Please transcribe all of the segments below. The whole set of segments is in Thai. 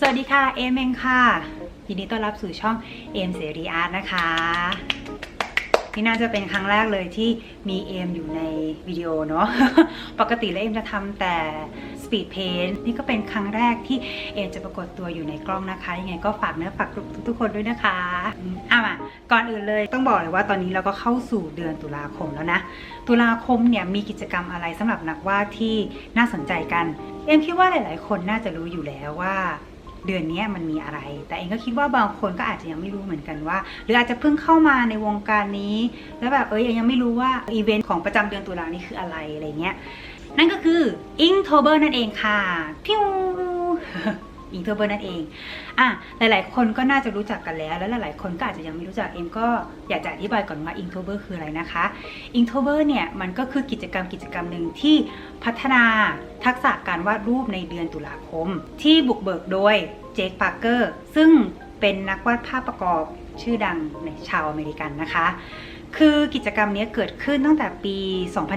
สวัสดีค่ะ เอมเองค่ะ ยินดีต้อนรับสู่ช่องเอมเสรีอาร์ตนะคะ นี่น่าจะเป็นครั้งแรกเลยที่มีเอมอยู่ในวิดีโอเนาะ ปกติแล้วเอมจะทำแต่ Speed Paint นี่ก็เป็นครั้งแรกที่เอมจะปรากฏตัวอยู่ในกล้องนะคะ ยังไงก็ฝากเนื้อฝากทุกทุกๆคนด้วยนะคะอะมาก่อนอื่นเลยต้องบอกเลยว่าตอนนี้เราก็เข้าสู่เดือนตุลาคมแล้วนะ ตุลาคมเนี่ยมีกิจกรรมอะไรสำหรับนักวาดที่น่าสนใจกัน เอมคิดว่าหลาย ๆ คนน่าจะรู้อยู่แล้วว่า เดือนนี้มันมีอะไร แต่เองก็คิดว่าบางคนก็อาจจะยังไม่รู้เหมือนกันว่า หรืออาจจะเพิ่งเข้ามาในวงการนี้ แล้วแบบเอ้ยยังไม่รู้ว่าอีเวนต์ของประจำเดือนตุลานี้คืออะไรอะไรเงี้ยนั่นก็คือ Inktober นั่นเองค่ะพิว Inktober นั่นเองอะหลาย ๆ คนก็น่าจะรู้จักกันแล้ว แล้วหลาย ๆ คนก็อาจจะยังไม่รู้จักเอ็มก็อยากจะอธิบายก่อนว่า Inktober คืออะไรนะคะ Inktober เนี่ยมันก็คือกิจกรรมกิจกรรมหนึ่งที่พัฒนาทักษะการวาดรูปในเดือนตุลาคม ที่บุกเบิกโดยเจคปาร์เกอร์ซึ่งเป็นนักวาดภาพประกอบชื่อดังในชาวอเมริกันนะคะ คือกิจกรรมนี้เกิดขึ้นตั้งแต่ปี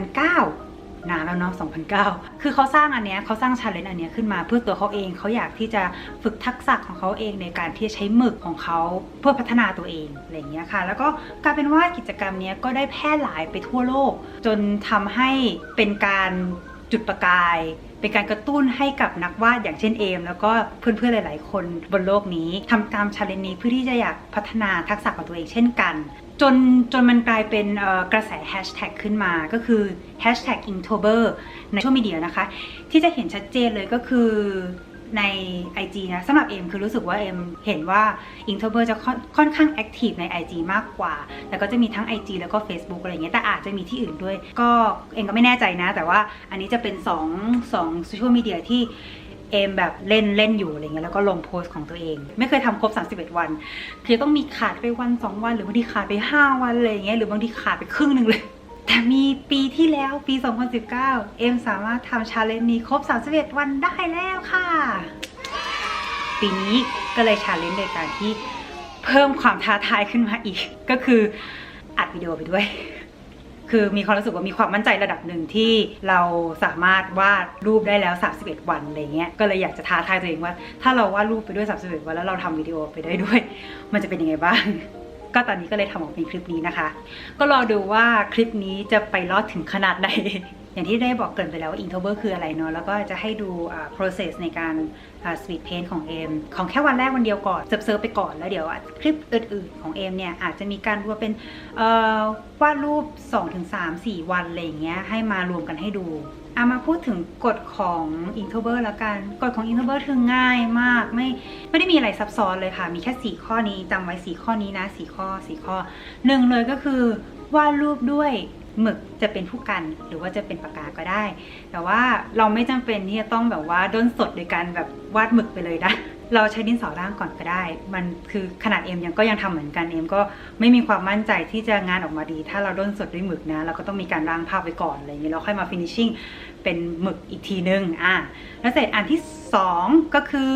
2009 นานแล้วเนาะ2009 คือเขาสร้างอันเนี้ยเขาสร้างชาเลนจ์อันเนี้ยขึ้นมาเพื่อตัวเขาเองเขาอยากที่จะฝึกทักษะของเขาเองในการที่จะใช้หมึกของเขาเพื่อพัฒนาตัวเองอะไรอย่างเงี้ยค่ะ แล้วก็กลายเป็นว่ากิจกรรมเนี้ยก็ได้แพร่หลายไปทั่วโลก จนทำให้เป็นการจุดประกาย เป็นการกระตุ้นให้กับนักวาดอย่างเช่นเอม แล้วก็เพื่อนๆหลาย ๆ คนบนโลกนี้ทำตามชาเลนจ์นี้เพื่อที่จะอยากพัฒนาทักษะของตัวเองเช่นกัน จนจนมันกลายเป็นกระแสแฮชแท็กขึ้นมาก็คือ hashtag inktober ในโซเชียลมีเดียนะคะ ที่จะเห็นชัดเจนเลยก็คือ ใน IG นะสำหรับเอมคือรู้สึกว่าเอมเห็นว่า Inktober จะค่อนค่อนข้างแอคทีฟใน IG มากกว่า แต่ก็จะมีทั้ง IG แล้วก็ Facebook อะไรเงี้ยแต่อาจจะมีที่อื่นด้วย ก็เอมก็ไม่แน่ใจนะ แต่ว่าอันนี้จะเป็น2 2โซเชียลมีเดียที่เอมแบบเล่นเล่นอยู่อะไรเงี้ยแล้วก็ลงโพสต์ของตัวเอง ไม่เคยทำครบ 31 วัน คือต้องมีขาดไปวัน 2 วัน หรือบางทีขาดไป 5 วันอะไรเงี้ยหรือบางทีขาดไปครึ่งหนึ่งเลย แต่มีปีที่แล้วปี 2019 เอ็มสามารถทำชาเลนจ์นี้ครบ 31 วันได้แล้วค่ะ ปีนี้ก็เลยชาเลนจ์โดยการที่เพิ่มความท้าทายขึ้นมาอีก ก็คืออัดวิดีโอไปด้วย คือมีความรู้สึกว่ามีความมั่นใจระดับหนึ่งที่เราสามารถวาดรูปได้แล้ว 31 วันอะไรเงี้ย ก็เลยอยากจะท้าทายตัวเองว่า ถ้าเราวาดรูปไปด้วย 31 วันแล้วเราทำวิดีโอไปได้ด้วย มันจะเป็นยังไงบ้าง ก็ตอนนี้ก็เลยทำออกเป็นคลิปนี้นะคะ ก็รอดูว่าคลิปนี้จะไปรอดถึงขนาดไหน อย่างที่ได้บอกเกินไปแล้วว่า Inktober คืออะไรเนาะแล้วก็จะให้ดูอ่า process ในการอ่า speed paint ของเอมของแค่วันแรกวันเดียวก่อนเซิร์ฟไปก่อนแล้วเดี๋ยวคลิปอื่นๆของเอมเนี่ยอาจจะมีการรวมเป็นอ่อวาดรูป 2-3-4 วันอะไรอย่างเงี้ยให้มารวมกันให้ดู อามาพูดถึงกฎของ i n t r o v e r t แล้วกัน กฎของ i n t r o v e r t คือง่ายมาก ไม่ไม่ได้มีอะไรซับซ้อนเลยค่ะ มีแค่ 4 ข้อนี้จำไว้ 4 ข้อนี้นะ 4 ข้อ 4 ข้อหนึ่งเลยก็คือวาดรูปด้วยหมึกจะเป็นผู้กันหรือว่าจะเป็นปากกาก็ได้ แต่ว่าเราไม่จำเป็นที่จะต้องแบบว่าด้นสดโดยการแบบวาดหมึกไปเลยนะ เราใช้ดินสอร่างก่อนก็ได้ มันคือขนาดเอ็มยังก็ยังทำเหมือนกันเอ็มก็ไม่มีความมั่นใจที่จะงานออกมาดี ถ้าเราด้นสดด้วยหมึกนะ เราก็ต้องมีการร่างภาพไว้ก่อนอะไรอย่างเงี้แล้วค่อยมาฟินิชชิ่งเป็นหมึกอีกทีนึงอะแล้วเสร็จอันที่สองก็คือ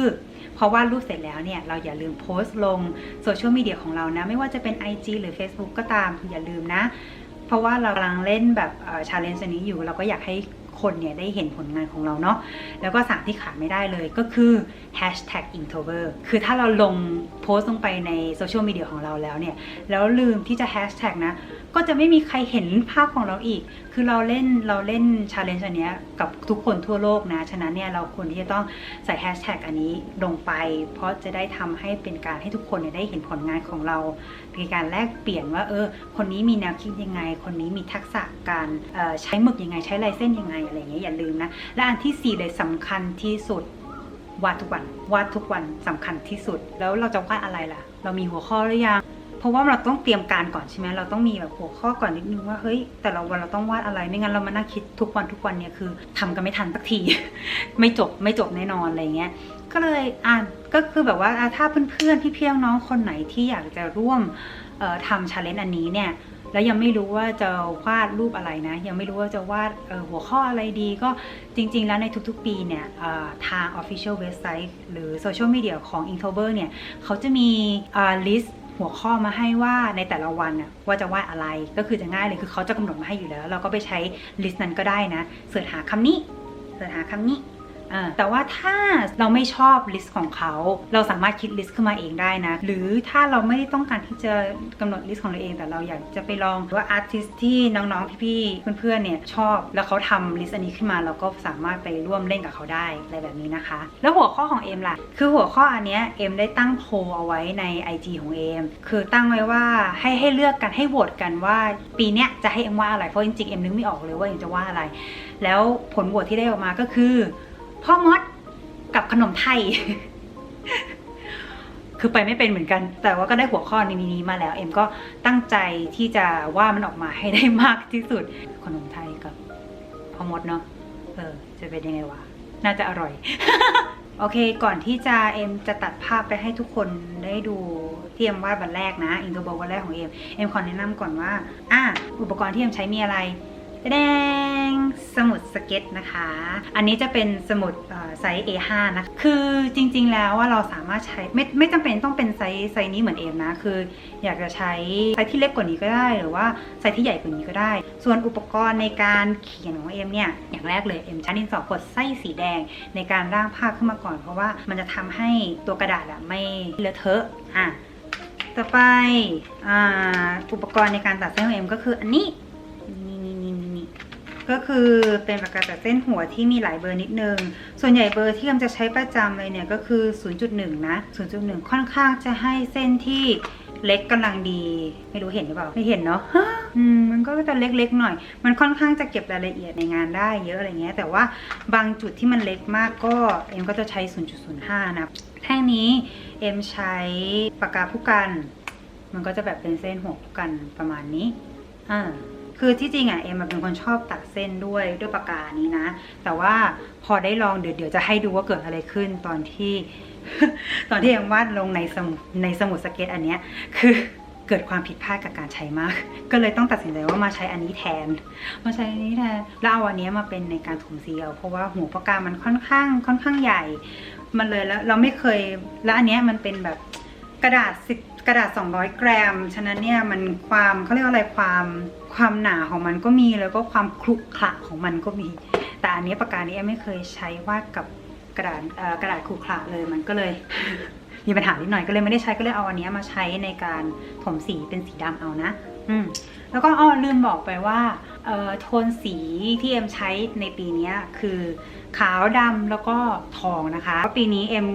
พอวาดรูปเสร็จแล้วเนี่ย เราอย่าลืมโพสต์ลงโซเชียลมีเดียของเรานะ ไม่ว่าจะเป็น IG หรือ Facebook ก็ตามออย่าลืมนะ เพราะว่าเรากำลังเล่นแบบชาเลนจ์นี้อยู่ เราก็อยากให้ คนเนี่ยได้เห็นผลงานของเราเนาะแล้วก็สั่งที่ขาดไม่ได้เลยก็คือ hashtag inktober คือถ้าเราลงโพสต์ลงไปในโซเชียลมีเดียของเราแล้วเนี่ย แล้วลืมที่จะ hashtag นะ ก็จะไม่มีใครเห็นภาพของเราอีก คือเราเล่นเราเล่นชาเลนจ์อันนี้กับทุกคนทั่วโลกนะ ฉะนั้นเนี่ยเราควรที่จะต้องใส่แฮชแท็กอันนี้ลงไป เพราะจะได้ทำให้เป็นการให้ทุกคนเนี่ยได้เห็นผลงานของเราเป็นการแลกเปลี่ยนว่าเออคนนี้มีแนวคิดยังไง คนนี้มีทักษะการออใช้หมึกยังไงใช้ลายเส้นยังไงอะไรอย่างเงี้ยอย่าลืมนะ และอันที่สี่เลยสำคัญที่สุดวาดทุกวันวาดทุกวันสำคัญที่สุด แล้วเราจะวาดอะไรล่ะ เรามีหัวข้อหรือยังเพราะว่าเราต้องเตรียมการก่อนใช่ไหมเราต้องมีแบบหัวข้อก่อนนิดนึงว่าเฮ้ยแต่ละวันเราต้องวาดอะไรไม่งั้นเรามานั่งคิดทุกวันทุกวันเนี่ยคือทำกันไม่ทันสักที ไม่จบไม่จบแน่นอนอะไรเงี้ยก็เลยอ่านก็คือแบบว่าถ้าเพื่อนๆพี่ๆน้องคนไหนที่อยากจะร่วมทำชาเลนจ์อันนี้เนี่ย แล้วยังไม่รู้ว่าจะวาดรูปอะไรนะ ยังไม่รู้ว่าจะวาดหัวข้ออะไรดีก็จริง ๆ แล้วในทุกๆ ปีเนี่ยเอ่อทาง Official Website หรือโซเชียลมีเดียของ Inktober เนี่ยเขาจะมีลิสต์หัวข้อมาให้ว่าในแต่ละวันว่าจะวาดอะไรก็คือจะง่ายเลยคือเขาจะกำหนดมาให้อยู่แล้ว เราก็ไปใช้ลิสต์นั้นก็ได้นะเสิร์ชหาคำนี้เสิร์ชหาคำนี้ แต่ว่าถ้าเราไม่ชอบลิสต์ของเขา เราสามารถคิดลิสต์ขึ้นมาเองได้นะ หรือถ้าเราไม่ได้ต้องการที่จะกำหนดลิสต์ของเราเอง แต่เราอยากจะไปลองว่าอาร์ติสที่น้องๆพี่ๆเพื่อนๆเนี่ยชอบ แล้วเขาทำลิสต์อันนี้ขึ้นมาเราก็สามารถไปร่วมเล่นกับเขาได้อะไรแบบนี้นะคะ แล้วหัวข้อของเอมล่ะ คือหัวข้ออันเนี้ยเอมได้ตั้งโพลเอาไว้ใน IG ของเอมคือตั้งไว้ว่าให้ให้เลือกกันให้โหวตกันว่าปีเนี้ยจะให้เอมว่าอะไรเพราะจริงๆเอมนึกไม่ออกเลยว่าเอมจะว่าอะไร แล้วผลโหวตที่ได้ออกมาก็คือ พ่อมดกับขนมไทย คือไปไม่เป็นเหมือนกัน แต่ว่าก็ได้หัวข้อในนี้มาแล้ว เอ็มก็ตั้งใจที่จะว่ามันออกมาให้ได้มากที่สุด ขนมไทยกับพ่อมดเนาะ เออ จะเป็นยังไงวะ น่าจะอร่อย โอเค ก่อนที่จะเอ็มจะตัดภาพไปให้ทุกคนได้ดูที่เอ็มวาดวันแรกนะ อินโทรโบวันแรกของเอ็ม เอ็มขอแนะนำก่อนว่า อะอุปกรณ์ที่เอ็มใช้มีอะไร แดงสมุดสเก็ตนะคะ อันนี้จะเป็นสมุดไซส์ A5 นะคือจริงๆแล้วว่าเราสามารถใช้ไม่ไม่จำเป็นต้องเป็นไซส์ไซส์นี้เหมือนเอมนะ คืออยากจะใช้ไซส์ที่เล็กกว่านี้ก็ได้ หรือว่าไซส์ที่ใหญ่กว่านี้ก็ได้ ส่วนอุปกรณ์ในการเขียนของเอมเนี่ย อย่างแรกเลยเอมใช้ดินสอกดไส้สีแดงในการร่างภาพขึ้นมาก่อน เพราะว่ามันจะทำให้ตัวกระดาษอะไม่เลอะเทอะ อะ ต่อไปอ่าอุปกรณ์ในการตัดเส้นของเอมก็คืออันนี้ ก็คือเป็นปากกาแตัดเส้นหัวที่มีหลายเบอร์นิดนึง ส่วนใหญ่เบอร์ที่เราจะใช้ประจำเลยเนี่ยก็คือ 0.1 นะ 0.1 ค่อนข้างจะให้เส้นที่เล็กกำลังดี ไม่รู้เห็นหรือเปล่า ไม่เห็นเนาะอืมมันก็จะเล็กๆหน่อย มันค่อนข้างจะเก็บรายละเอียดในงานได้เยอะอะไรเงี้ย แต่ว่าบางจุดที่มันเล็กมากก็เอ็มก็จะใช้ 0.05 นะ แท่งนี้เอ็มใช้ปากกาผู้กัน มันก็จะแบบเป็นเส้นหัวผู้กันประมาณนี้ อ่า คือที่จริงอะเอ็มเป็นคนชอบตัดเส้นด้วยด้วยปากกานี้นะ แต่ว่าพอได้ลองเดี๋ยวเดี๋ยวจะให้ดูว่าเกิดอะไรขึ้นตอนที่ ตอนที่เอ็มวาดลงในสมุดในสมุดสเก็ตอันเนี้ยคือเกิดความผิดพลาดกับการใช้มาก ก็เลยต้องตัดสินใจว่ามาใช้อันนี้แทน มาใช้อันนี้แทน แล้วเอาอันนี้มาเป็นในการถมสีเอาเพราะว่าหัวปากกา มันค่อนข้าง ค่อนข้างใหญ่ มันเลยแล้วเราไม่เคย แล้วอันเนี้ยมันเป็นแบบกระดาษสิกระดาษ 200 กรัม ฉะนั้นเนี่ยมันความเขาเรียกว่าอะไรความ ความหนาของมันก็มีแล้วก็ความคลุกคละของมันก็มี แต่อันนี้ปากกานี้แอมไม่เคยใช้วาดกับกระดาษกระดาษขรุขระเลยมันก็เลยมีปัญหานิดหน่อยก็เลยไม่ได้ใช้ก็เลยเอาอันนี้มาใช้ในการถมสีเป็นสีดำเอานะ อืมแล้วก็อ้อลืมบอกไปว่าโทนสีที่เอ็มใช้ในปีนี้คือขาวดำแล้วก็ทองนะคะปีนี้เอ็ม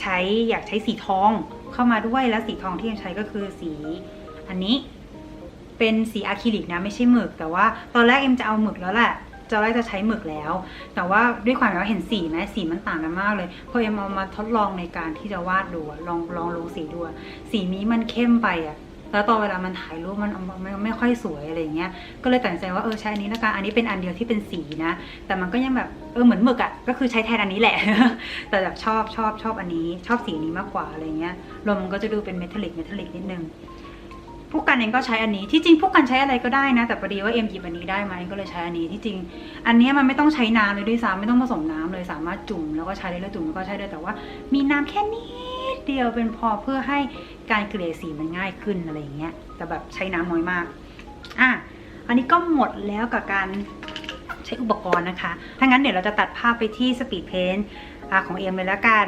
ใช้อยากใช้สีทองเข้ามาด้วยแล้วสีทองที่เอ็มใช้ก็คือสีอันนี้ เป็นสีอะคริลิกนะไม่ใช่หมึก แต่ว่าตอนแรกเอ็มจะเอาหมึกแล้วแหละจะแรกจะใช้หมึกแล้ว แต่ว่าด้วยความที่ว่าเห็นสีไหมสีมันต่างกันมากเลยพอเอ็มเอามาทดลองในการที่จะวาดดูลองลองลงสีดูสีนี้มันเข้มไปอะแล้วตอนเวลามันถ่ายรูปมันไม่ไม่ค่อยสวยอะไรเงี้ย ก็เลยตัดสินใจว่าเออใช้อันนี้ละกัน อันนี้เป็นอันเดียวที่เป็นสีนะ แต่มันก็ยังแบบเออเหมือนหมึกอะ ก็คือใช้แทนอันนี้แหละ แต่แบบชอบชอบชอบอันนี้ ชอบสีนี้มากกว่าอะไรเงี้ย ลมมันก็จะดูเป็นเมทัลลิกเมทัลลิกนิดนึง ผู้กันเองก็ใช้อันนี้ ที่จริงผู้กันใช้อะไรก็ได้นะ แต่พอดีว่าเอ็มหยิบอันนี้ได้มาเองก็เลยใช้อันนี้ ที่จริง อันนี้มันไม่ต้องใช้น้ำเลยด้วยซ้ำไม่ต้องผสมน้ำเลยสามารถจุ่มแล้วก็ใช้ได้เลยจุ่มแล้วก็ใช้ได้แต่ว่า มีน้ำแค่นิดเดียวเป็นพอเพื่อให้การเกลี่ยสีมันง่ายขึ้นอะไรอย่างเงี้ย แต่แบบใช้น้ำน้อยมาก อะ อันนี้ก็หมดแล้วกับการใช้อุปกรณ์นะคะ ถ้างั้นเดี๋ยวเราจะตัดภาพไปที่สปีดเพนของเอ็มเลยละกัน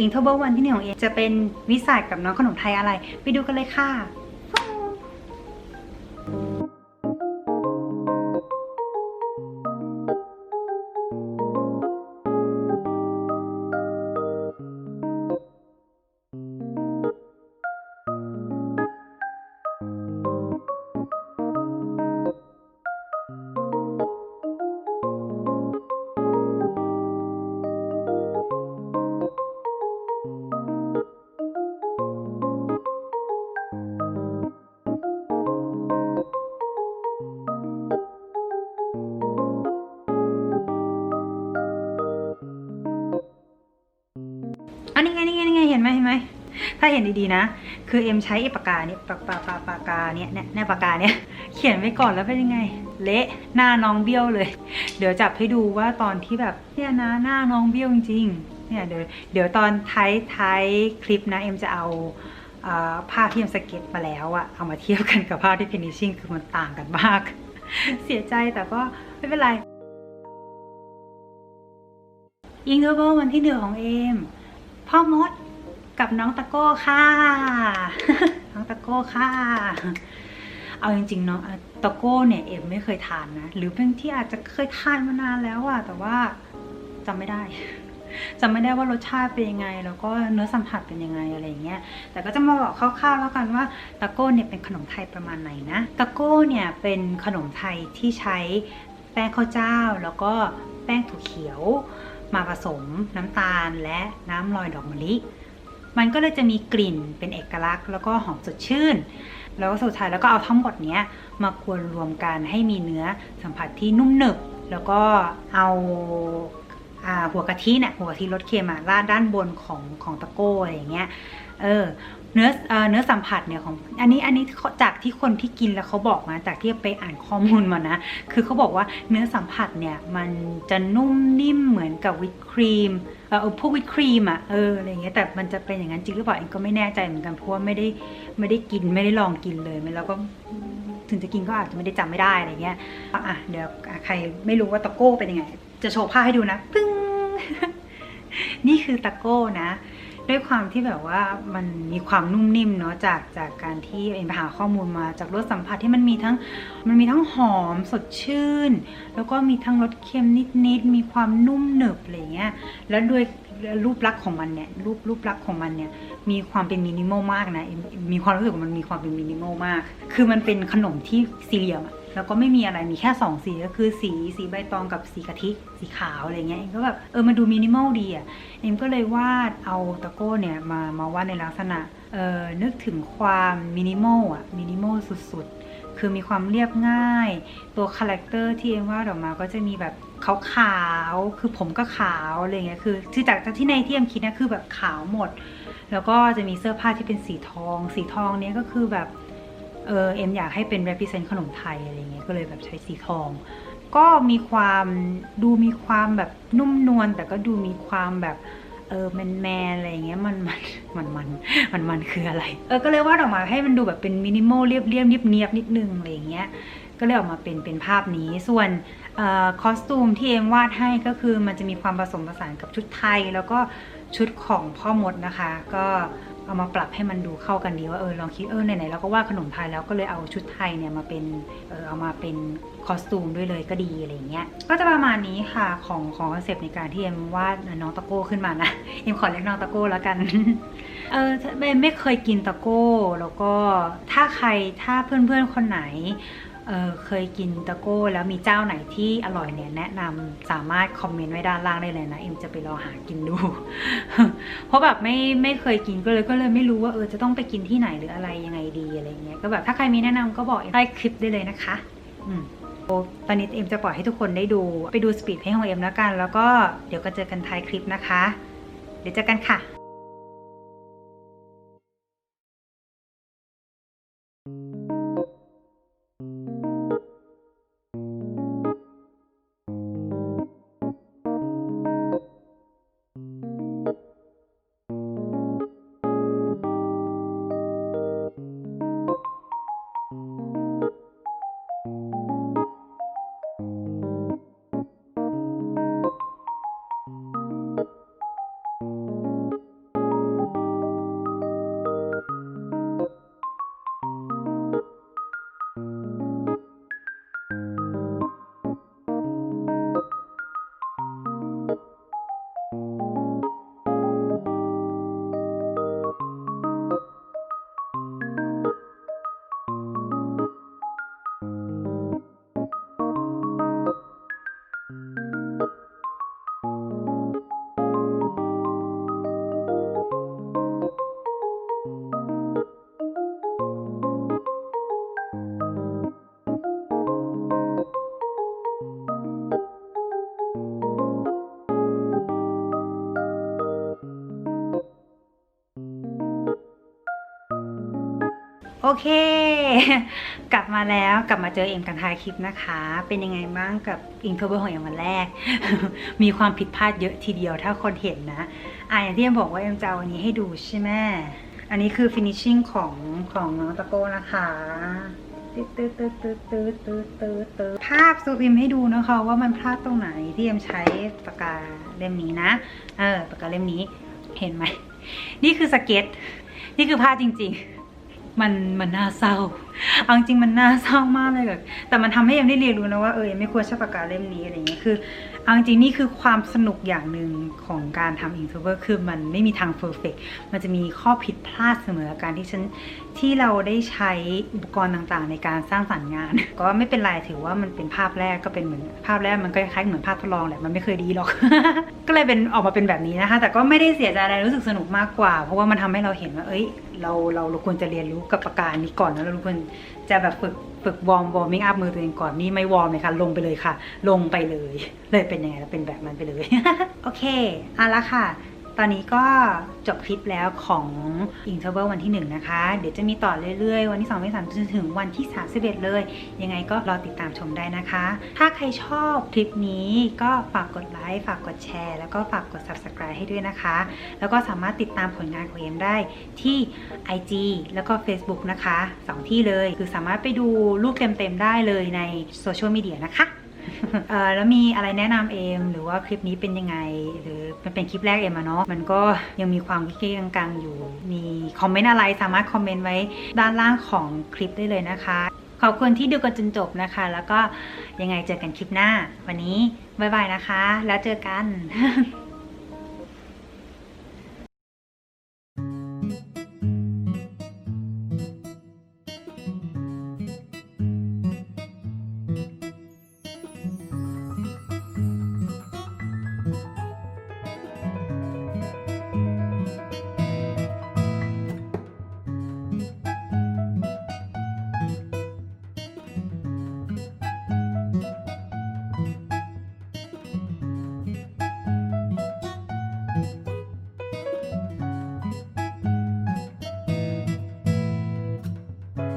อินเทอร์เบิลวันที่หนึ่งของเอ็มจะเป็นวิสัยกับน้องขนมไทยอะไร ไปดูกันเลยค่ะ ห็นดีๆนะ คือเอ็มใช้ปากกาเนี่ยปากปากปากปากกาเนี่ยเนี่ยปากกาเนี่ยเขียนไว้ก่อนแล้วเป็นยังไง เละหน้าน้องเบี้ยวเลย เดี๋ยวจับให้ดูว่าตอนที่แบบเนี่ยนะหน้าน้องเบี้ยวจริงๆเนี่ยเดี๋ยวเดี๋ยวตอนท้ายท้ายคลิปนะเอ็มจะเอาอ่าภาพที่เอ็มสเก็ตมาแล้วอะเอามาเทียบกันกับภาพที่ finishing คือมันต่างกันมาก เสียใจแต่ก็ไม่เป็นไรอิงเทอร์เบิลวันที่หนึ่งของเอมพ่อมด กับน้องตะโก้ค่ะ น้องตะโก้ค่ะ เอาจริงๆเนาะตะโก้เนี่ยเอ็มไม่เคยทานนะ หรือเป็นที่อาจจะเคยทานมานานแล้วอะแต่ว่าจำไม่ได้จำไม่ได้ว่ารสชาติเป็นยังไง แล้วก็เนื้อสัมผัสเป็นยังไงอะไรอย่างเงี้ย แต่ก็จะมาบอกคร่าวๆแล้วกันว่าตะโก้เนี่ยเป็นขนมไทยประมาณไหนนะ ตะโก้เนี่ยเป็นขนมไทยที่ใช้แป้งข้าวเจ้า แล้วก็แป้งถั่วเขียว มาผสมน้ำตาลและน้ำลอยดอกมะลิ มันก็เลยจะมีกลิ่นเป็นเอกลักษณ์ แล้วก็หอมสดชื่น แล้วก็สุดท้ายแล้วก็เอาทั้งหมดเนี้ยมากวนรวมกันให้มีเนื้อสัมผัสที่นุ่มหนึบ แล้วก็เอาอ่าหัวกะทิเนี่ยหัวกะทิรสเค็มอะราดด้านบนของของตะโก้อะไรอย่างเงี้ยเออ เนื้อเนื้อสัมผัสเนี่ยของอันนี้อันนี้จากที่คนที่กินแล้วเขาบอกมาจากที่ไปอ่านข้อมูลมานะ คือเขาบอกว่าเนื้อสัมผัสเนี่ยมันจะนุ่มนิ่มเหมือนกับวิปครีมเออพวกวิปครีมอะเอออะไรเงี้ยแต่มันจะเป็นอย่างนั้นจริงหรือเปล่าเองก็ไม่แน่ใจเหมือนกันเพราะว่าไม่ได้ไม่ได้กินไม่ได้ลองกินเลยแล้วก็ถึงจะกินก็อาจจะไม่ได้จำไม่ได้อะไรเงี้ยอะเดี๋ยวใครไม่รู้ว่าตะโก้เป็นยังไง จะโชว์ภาพให้ดูนะปึ้งนี่คือตะโก้นะ ด้วยความที่แบบว่ามันมีความนุ่มนิ่มเนาะจากจากการที่เอ็นไปหาข้อมูลมาจากรสสัมผัสที่มันมีทั้งมันมีทั้งหอมสดชื่น แล้วก็มีทั้งรสเค็มนิดๆมีความนุ่มหนึบอะไรเงี้ยแล้วด้วยรูปลักษณ์ของมันเนี่ยรูปรูปลักษณ์ของมันเนี่ยมีความเป็นมินิมอลมากนะมมีความรู้สึกว่ามันมีความเป็นมินิมอลมาก คือมันเป็นขนมที่สี่เหลี่ยมอะ แล้วก็ไม่มีอะไรมีแค่สองสีก็คือสีสีใบตองกับสีกะทิสีขาวอะไรเงี้ยเอ็มก็แบบเออมันดูมินิมอลดีอะเอ็มก็เลยวาดเอาตะโก้เนี่ยมามาวาดในลักษณะเอ่อนึกถึงความมินิมอลอะมินิมอลสุดๆ คือมีความเรียบง่าย ตัวคาแรคเตอร์ที่เอ็มวาดออกมาก็จะมีแบบขาวๆคือผมก็ขาวอะไรเงี้ยคือที่จากที่ในที่เอ็มคิดนะคือแบบขาวหมด แล้วก็จะมีเสื้อผ้าที่เป็นสีทอง สีทองเนี้ยก็คือแบบ เออเอ็มอยากให้เป็น represent ขนมไทยอะไรเงี้ยก็เลยแบบใช้สีทอง ก็มีความดูมีความแบบนุ่มนวลแต่ก็ดูมีความแบบเออแมนแมนอะไรเงี้ยมันมันมันมันมันมันคืออะไร เออก็เลยวาดออกมาให้มันดูแบบเป็นมินิมอลเรียบเรียบเนียบเนียบนิดนึงอะไรเงี้ยก็เลยออกมาเป็นเป็นภาพนี้ส่วนเอ่อคอสตูมที่เอ็มวาดให้ก็คือมันจะมีความผสมผสานกับชุดไทย แล้วก็ชุดของพ่อมดนะคะ ก็ เอามาปรับให้มันดูเข้ากันดีว่าเออลองคิดเออไหนๆเราก็วาดขนมไทยแล้วก็เลยเอาชุดไทยเนี่ยมาเป็นเออเอามาเป็นคอสตูมด้วยเลยก็ดีอะไรเงี้ยก็จะประมาณนี้ค่ะของของคอนเซปต์ในการที่เอ็มวาดน้องตะโก้ขึ้นมานะเอ็มขอเรียกน้องตะโก้แล้วกันเออเอ็มไม่เคยกินตะโก้ แล้วก็ถ้าใครถ้าเพื่อนๆคนไหน เเคยกินตะโก้แล้วมีเจ้าไหนที่อร่อยเนี่ยแนะนำสามารถคอมเมนต์ไว้ด้านล่างได้เลยนะเอ็มจะไปรอหากินดู เพราะแบบไม่ไม่เคยกินก็เลยก็เลยไม่รู้ว่าเออจะต้องไปกินที่ไหนหรืออะไรยังไงดีอะไรเงี้ยก็แบบถ้าใครมีแนะนำก็บอกเอ็มใต้คลิปได้เลยนะคะ อืมโอตอนนี้เอ็มจะปล่อยให้ทุกคนได้ดูไปดูสปีดเพลงของเอ็มแล้วกัน แล้วก็เดี๋ยวก็เจอกันท้ายคลิปนะคะ เดี๋ยวเจอกันค่ะโอเค กลับมาแล้วกลับมาเจอเอ็มกันท้ายคลิปนะคะ เป็นยังไงบ้างกับอิงเทอร์เบอร์ของเอ็มวันแรก มีความผิดพลาดเยอะทีเดียวถ้าคนเห็นนะอะอย่างที่เอ็มบอกว่าเอ็มจะเอาอันนี้ให้ดูใช่ไหมอันนี้คือ finishing ของของน้องตะโก้นะคะตืดตืดตืดตืดตืดตืดตืดตืดภาพซูพิมให้ดูนะคะว่ามันพลาดตรงไหนที่เอ็มใช้ปากกาเล่มนี้นะ เออปากกาเล่มนี้เห็นไหม นี่คือสเก็ต นี่คือภาพจริง ๆ มันมันน่าเศร้าเอาจริงมันน่าเศร้ามากเลยแบบแต่มันทำให้เอ็มได้เรียนรู้นะว่าเออไม่ควรใช้ปากกาเล่มนี้อะไรเงี้ยคือเอาจริงนี่คือความสนุกอย่างหนึ่งของการทำอินโทรเวอร์คือมันไม่มีทางเฟอร์เฟกมันจะมีข้อผิดพลาดเสมอการที่ฉัน ที่เราได้ใช้อุปกรณ์ต่างๆ ในการสร้างสรรค์งาน ก็ไม่เป็นไรถือว่ามันเป็นภาพแรกก็เป็นเหมือนภาพแรกมันก็คล้ายๆเหมือนภาพทดลองแหละมันไม่เคยดีหรอก ก็เลยเป็นออกมาเป็นแบบนี้นะคะ แต่ก็ไม่ได้เสียใจอะไรรู้สึกสนุกมากกว่า เพราะว่ามันทำให้เราเห็นว่า เอ้ย เราเราเราควรจะเรียนรู้กับปากการนี้ก่อนนะเราควรจะแบบฝึกฝึกวอร์มวอร์มิ่งอัพมือตัวเองก่อนนี่ไม่วอร์มเลยค่ะ ลงไปเลยค่ะ ลงไปเลย เลยเป็นยังไงแล้วเป็นแบบนั้นไปเลย โอเคเอาละค่ะ ตอนนี้ก็จบคลิปแล้วของ Interval วันที่ 1 นะคะ เดี๋ยวจะมีต่อเรื่อยๆ วันที่2ที่3จนถึงวันที่ 31 เลย ยังไงก็รอติดตามชมได้นะคะ ถ้าใครชอบคลิปนี้ก็ฝากกดไลค์ฝากกดแชร์ แล้วก็ฝากกด Subscribe ให้ด้วยนะคะ แล้วก็สามารถติดตามผลงานของเอ็มได้ที่ IG แล้วก็ Facebook นะคะสองที่เลย คือสามารถไปดูรูปเต็มๆได้เลยในโซเชียลมีเดียนะคะ แล้วมีอะไรแนะนำเอมหรือว่าคลิปนี้เป็นยังไง หรือมันเป็นคลิปแรกเอมอะเนาะมันก็ยังมีความกิ๊กๆกังๆอยู่ มีคอมเมนต์อะไรสามารถคอมเมนต์ไว้ด้านล่างของคลิปได้เลยนะคะ ขอบคุณที่ดูกันจนจบนะคะ แล้วก็ยังไงเจอกันคลิปหน้า วันนี้บ๊ายบายนะคะ แล้วเจอกัน